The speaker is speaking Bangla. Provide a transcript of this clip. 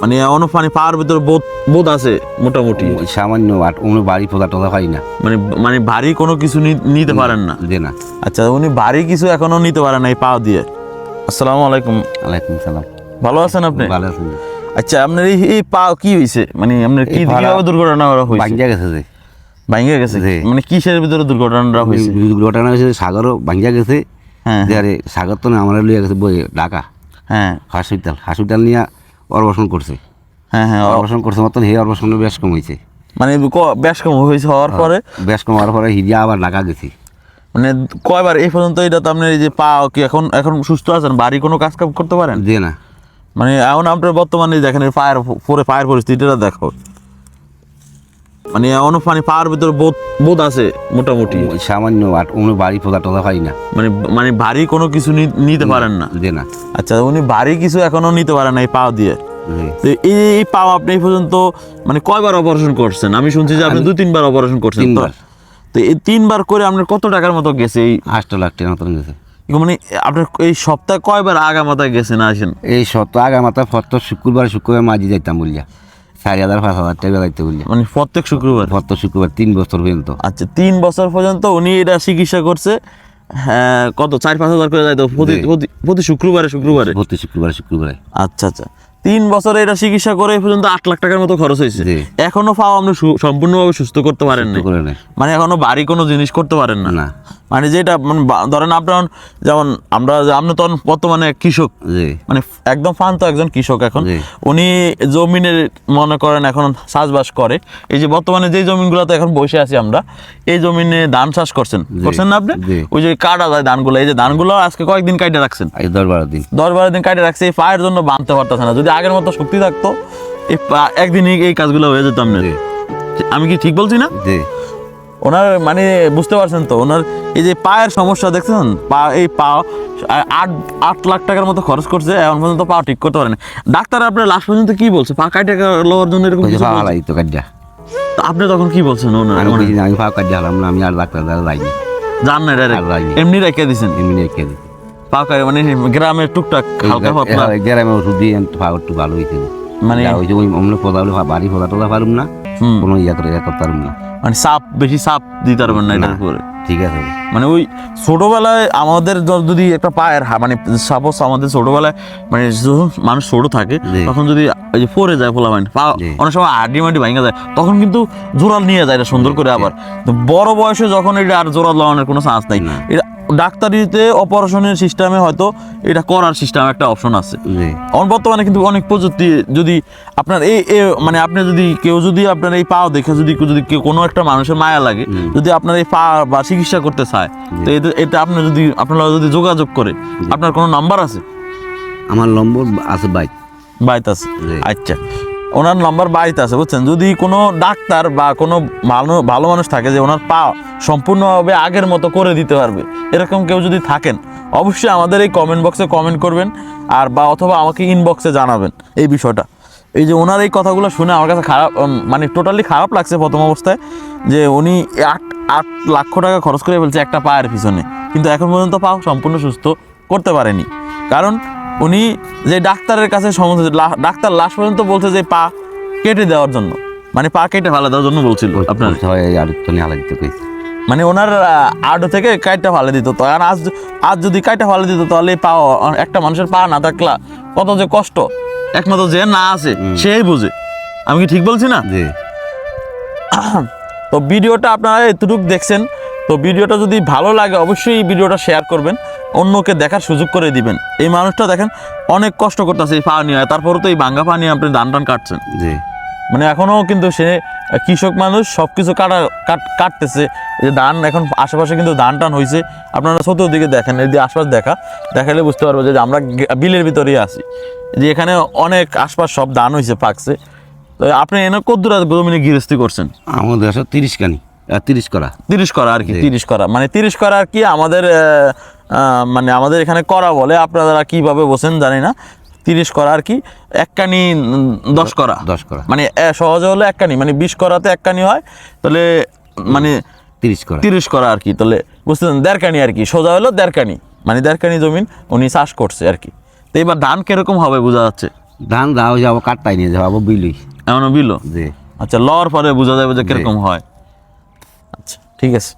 মানে পানি পাওয়ার ভিতরে বোধ বোধ আছে মোটামুটি। সামান্য অন্য বাড়ি পোতা টোতা হয় না। মানে মানে ভারী কোনো কিছু নিতে পারেন না? যে না। আচ্ছা উনি ভারী কিছু এখনও নিতে পারেন না এই পাও দিয়ে। আসসালামু আলাইকুম। আলাইকুম সালাম। ভালো আছেন আপনি? ভালো আছেন আচ্ছা আপনার এই এই পা কি হয়েছে মানে আপনার কি কীভাবে দুর্ঘটনা হয়েছে ভাঙ্গিয়া গেছে যে। ভাঙে গেছে? মানে কিসের ভিতরে দুর্ঘটনাটা হয়েছে ঘটনা হয়েছে সাগরও ভাঙ্গিয়া গেছে। হ্যাঁ যে আরে সাগর তো না আমার লিয়ে গেছে বই ঢাকা। হ্যাঁ। হসপিটাল হসপিটাল নিয়ে অর্বাসন করছে। হ্যাঁ হ্যাঁ অর্বসন করছে মতন হে অর্বাসনের ব্যাস কম হয়েছে মানে ক- বেশ কম হয়েছে হওয়ার পরে? ব্যাস কম হওয়ার পরে হিরিয়া আবার ঢাকা গেছি। মানে কয়বার এই পর্যন্ত এটা তো আপনার এই যে পা কি এখন এখন সুস্থ আছেন? বাড়ি কোনো কাজ কাম করতে পারেন? যে না। মানে এখন আপনার বর্তমানে দেখেন পায়ের পরে পায়ের পরিস্থিতিটা দেখো। মানে এমন পানি পাওয়ার ভিতরে বোধ বোধ আছে মোটামুটি। সামান্য আট অন্য বাড়ি টোতা হয় না। মানে মানে ভারী কোনো কিছু নিতে পারেন না? যে না আচ্ছা উনি ভারী কিছু এখনও নিতে পারেন না এই পাও দিয়ে? তো এই পাও আপনি এই পর্যন্ত মানে কয়বার অপারেশন করছেন? আমি শুনছি যে আপনি আমি- দু তিনবার অপারেশন করছেন তো? এই তিনবার করে আপনার কত টাকার মতো গেছে এই? আটটা লাখ টাকা মতন গেছে। মানে আপনার এই সপ্তাহে কয়বার আগা মাথায় গেছেন আসেন? এই সপ্তাহ আগে মাথা ফত শুক্রবার শুক্রবার মাঝি যাইতাম বলিয়া। চারি হাজার পাঁচ হাজার টাকা বলিয়া মানে প্রত্যেক শুক্রবার? ফত শুক্রবার তিন বছর পর্যন্ত আচ্ছা তিন বছর পর্যন্ত উনি এটা চিকিৎসা করছে হ্যাঁ কত চার পাঁচ হাজার করে প্রতি জি। প্রতি- শুক্রবারে শুক্রবারে? প্রতি শুক্রবার শুক্রবারে। আচ্ছা আচ্ছা। তিন বছরে এটা চিকিৎসা করে পর্যন্ত আট লাখ টাকার মতো খরচ হয়েছে। এখনও পাও আপনি সম্পূর্ণভাবে সুস্থ করতে পারেন না মানে এখনও বাড়ি কোনো জিনিস করতে পারেন না। না। মানে যেটা মানে ধরেন আপনার যেমন আমরা আপনি তখন বর্তমানে কৃষক। মানে একদম ফান্ত একজন কৃষক এখন। উনি জমিনের মনে করেন এখন চাষবাস করে। এই যে বর্তমানে যে জমিনগুলোতে এখন বসে আছি আমরা এই জমিনে ধান চাষ করছেন। করছেন না আপনি? ওই যে কাটা যায় ধানগুলো এই যে ধানগুলো আজকে কয়েকদিন কাটে রাখছেন। দশ বারো দিন। দশ বারো দিন কাটে রাখছে এই পায়ের জন্য বাঁধতে পারতেছে না। যদি আগের মতো শক্তি থাকতো এই একদিনই এই কাজগুলো হয়ে যেত আপনার। আমি কি ঠিক বলছি না? জি। ওনার মানে বুঝতে পারছেন তো ওনার এই যে পায়ের সমস্যা দেখছেন? পা এই পা আট আট লাখ টাকার মতো খরচ করছে এখন পর্যন্ত পা ঠিক করতে পারেন। ডাক্তার আপনার লাস্ট পর্যন্ত কি বলছে? পা কাটে লওয়ার জন্য এরকম কিছু তো আপনি তখন কি বলছেন ওনার? আমি ওনার? বুঝি না, আমি পা না আমি আর ডাক্তার যাইনি। জান না ডাইরেক্ট। এমনি রেখে দিছেন? এমনি রেখে পা কাটে মানে গ্রামের টুকটাক হালকা পাতলা। গ্রামে ওষুধ দিয়ে পা একটু ভালো হয়েছে মানে ওই যে ওই অমনে পোদা বাড়ি পোদা টোদা পারুম না। কোনো ইয়া করে ইয়া করতে পারবেন না। মানে সাপ বেশি সাপ দিতে পারবেন না এটার উপরে। ঠিক আছে মানে ওই ছোটবেলায় আমাদের যদি একটা পায়ের মানে সাপোজ আমাদের ছোটবেলায় মানে মানুষ ছোট থাকে তখন যদি ওই যে পড়ে যায় ফোলা মানে পা অনেক সময় আড্ডি মাটি ভাঙা যায় তখন কিন্তু জোরাল নিয়ে যায় এটা সুন্দর করে আবার। তো বড় বয়সে যখন এটা আর জোরাল লাগানোর কোনো চান্স নাই। এটা ডাক্তারিতে অপারেশনের সিস্টেমে হয়তো এটা করার সিস্টেম একটা অপশন আছে। এখন বর্তমানে কিন্তু অনেক প্রযুক্তি যদি আপনার এই মানে আপনি যদি কেউ যদি আপনার এই পা দেখে যদি কেউ যদি কোনো একটা মানুষের মায়া লাগে যদি আপনার এই পা বা চিকিৎসা করতে চায়। তো এটা এটা আপনি যদি আপনারা যদি যোগাযোগ করে আপনার কোনো নাম্বার আছে? আমার নম্বর আছে বাইক বাড়িতে আছে? আচ্ছা। ওনার নাম্বার বাড়িতে আছে বুঝছেন? যদি কোনো ডাক্তার বা কোনো ভালো ভালো মানুষ থাকে যে ওনার পা সম্পূর্ণভাবে আগের মতো করে দিতে পারবে এরকম কেউ যদি থাকেন অবশ্যই আমাদের এই কমেন্ট বক্সে কমেন্ট করবেন আর বা অথবা আমাকে ইনবক্সে জানাবেন এই বিষয়টা। এই যে ওনার এই কথাগুলো শুনে আমার কাছে খারাপ মানে টোটালি খারাপ লাগছে প্রথম অবস্থায় যে উনি আট আট লাখ টাকা খরচ করে ফেলছে একটা পায়ের পিছনে। কিন্তু এখন পর্যন্ত পা সম্পূর্ণ সুস্থ করতে পারেনি। কারণ উনি যে ডাক্তারের কাছে সমস্ত লা- ডাক্তার লাস্ট পর্যন্ত বলছে যে পা কেটে দেওয়ার জন্য। মানে পা কেটে ফেলা দেওয়ার জন্য বলছিল আপনার। মানে ওনার আডো থেকে কাইটা ফালে দিত। তো আর আজ আজ যদি কাইটা ফালে দিত তাহলে পা একটা মানুষের পা না থাকলা কত যে কষ্ট। একমাত্র যে না আছে সেই বুঝে। আমি কি ঠিক বলছি না? জি। তো ভিডিওটা আপনারা এতটুকু দেখছেন তো ভিডিওটা যদি ভালো লাগে অবশ্যই ভিডিওটা শেয়ার করবেন অন্যকে দেখার সুযোগ করে দিবেন। এই মানুষটা দেখেন অনেক কষ্ট করতেছে এই পা নিয়ে তারপরে তো এই ভাঙ্গা পা নিয়ে আপনি ধান টান কাটছেন। জি। মানে এখনও কিন্তু সে কৃষক মানুষ সব কিছু কাটা কাট- কাটতেছে। যে ধান এখন আশেপাশে কিন্তু ধান টান হয়েছে আপনারা চতুর্দিকে দেখেন এই যে আশপাশ দেখা। দেখালে বুঝতে পারব যে আমরা বিলের ভিতরেই আছি। যে এখানে অনেক আশপাশ সব ধান হয়েছে পাকছে। তো আপনি এনে কদ্দুরা জমিনে গৃহস্থী করছেন? আমাদের আছে তিরিশ কানি তিরিশ করা। তিরিশ করা আর কি তিরিশ করা। মানে তিরিশ করা আর কি আমাদের মানে আমাদের এখানে করা বলে। আপনারা কীভাবে বসেন জানি না। তিরিশ করা আর কি এক কানি উম, দশ করা। দশ করা। মানে সহজে হলে এক কানি মানে বিশ করাতে এক কানি হয় তাহলে মানে তিরিশ করা। তিরিশ করা আর কি তাহলে বুঝতেছেন দেড় কানি আর কি সোজা হলো দেড়কানি মানে দেড়কানি জমিন উনি চাষ করছে আর কি। তো এবার ধান কীরকম হবে বোঝা যাচ্ছে? ধান যাও যাব কাটতাই নিয়ে যাব বিলুই। এমন বিলো যে আচ্ছা লওয়ার পরে বোঝা যাবে যে কীরকম হয়। আচ্ছা ঠিক আছে।